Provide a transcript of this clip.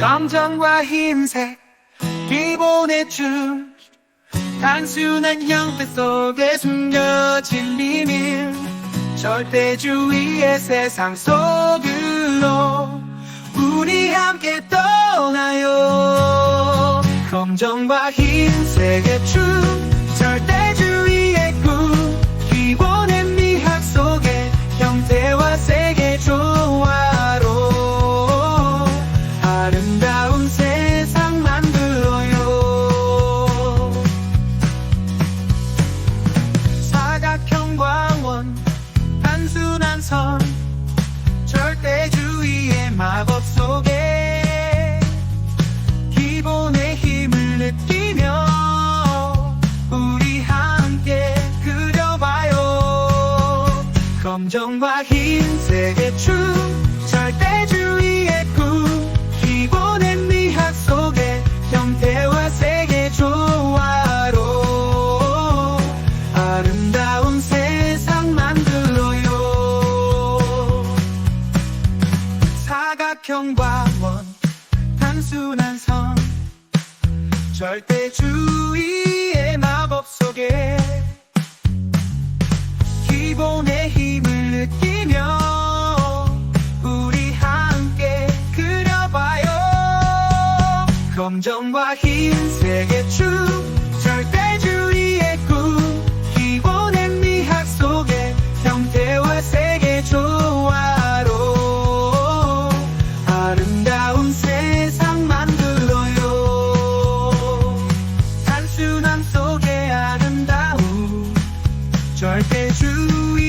감정과 흰색 기본의 줄 단순한 형태 속에 숨겨진 비밀. 절대주의의 세상 속으로 우리 함께 떠나요. 검정과 흰색의 줄 단순한 선 절대주의의 마법 속에 기본의 힘을 느끼며 우리 함께 그려봐요. 검정과 흰색의 춤 절대주의의 꿈 기본의 미학 속에 형태와 색의 조화로 아름다운 사각형과 원 단순한 선 절대주의의 마법 속에 기본의 힘을 느끼며 우리 함께 그려봐요. 검정과 흰색의 춤 I can't you.